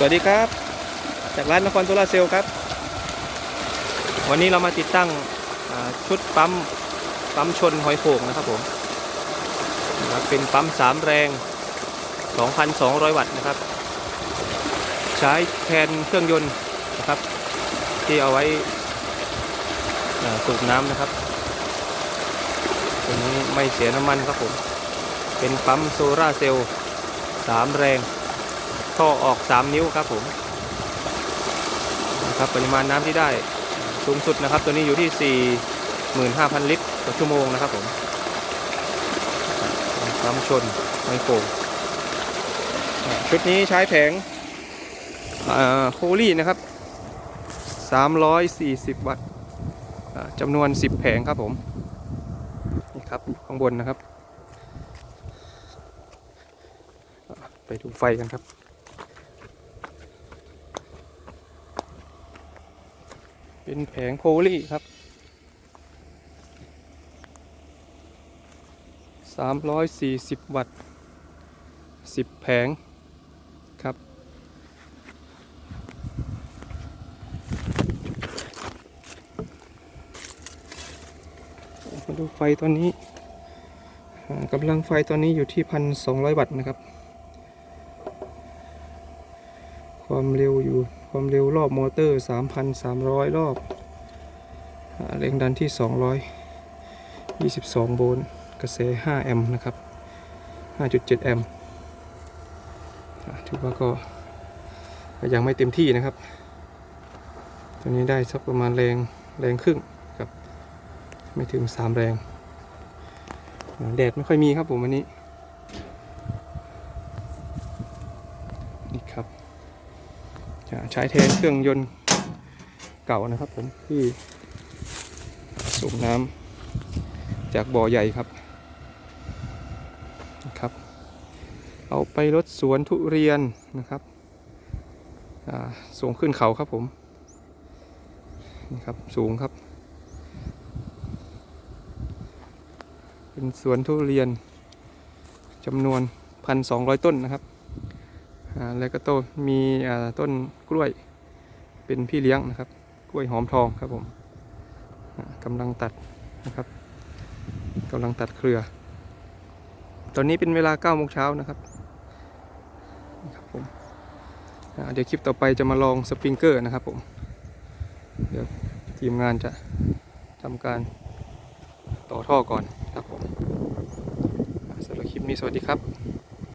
สวัสดีครับ จากร้านนครโซลาเซลล์ครับ วันนี้เรามาติดตั้งชุดปั๊มปั๊มชนหอยโข่งนะครับผมนะเป็นปั๊มสามแรง 2,200 วัตต์นะครับ ใช้แทนเครื่องยนต์นะครับ ที่เอาไว้สูบน้ำนะครับตัวนี้ไม่เสียน้ำมันครับผม เป็นปั๊มโซลาเซลล์สามแรง ท่อออก 3 นิ้วครับผมนะครับปริมาณน้ำที่ได้สูงสุดนะครับ ตัวนี้อยู่ที่ 45,000 ลิตรต่อชั่วโมงนะครับผมปั๊มชนไมโครชุดนี้ใช้แผงโคลี่นะครับ 340 วัตต์จำนวน 10 แผงครับผม นี่ครับ ข้างบนนะครับ ไปดูไฟกันครับ เป็นแผงโพลีครับ340วัตต์10แผงครับ มาดูไฟตอนนี้อ่ากำลังไฟตอนนี้อยู่ที่1,200วัตต์นะครับ ความเร็วอยู่ความเร็วรอบมอเตอร์ 3,300 รอบอ่าแรงดันที่ 222 โวลต์กระแส 5 แอมป์นะครับ 5.7 แอมป์ถือว่าก็ยังไม่เต็มที่นะครับ ตัวนี้ได้สักประมาณแรงแรงครึ่งครับ ไม่ถึง 3 แรง แดดไม่ค่อยมีครับผมวันนี้ นี่ครับ ใช้แทนเครื่องยนต์เก่านะครับผมที่สูบน้ำจากบ่อใหญ่ครับนะครับ เอาไปรถสวนทุเรียนนะครับส่งขึ้นเขาครับผมนี่ครับสูงครับ เป็นสวนทุเรียนจำนวน 1,200 ต้นนะครับ แล้วก็ต้นมีต้นกล้วยเป็นพี่เลี้ยงนะครับ กล้วยหอมทองครับผมอ่ากำลังตัดนะครับกำลังตัดเครือ ตอนนี้เป็นเวลา9โมงเช้านะครับครับผมเดี๋ยวคลิปต่อไปจะมาลองสปริงเกอร์นะครับผมเดี๋ยวทีมงานจะทำการต่อท่อก่อนครับผมสำหรับคลิปนี้สวัสดีครับ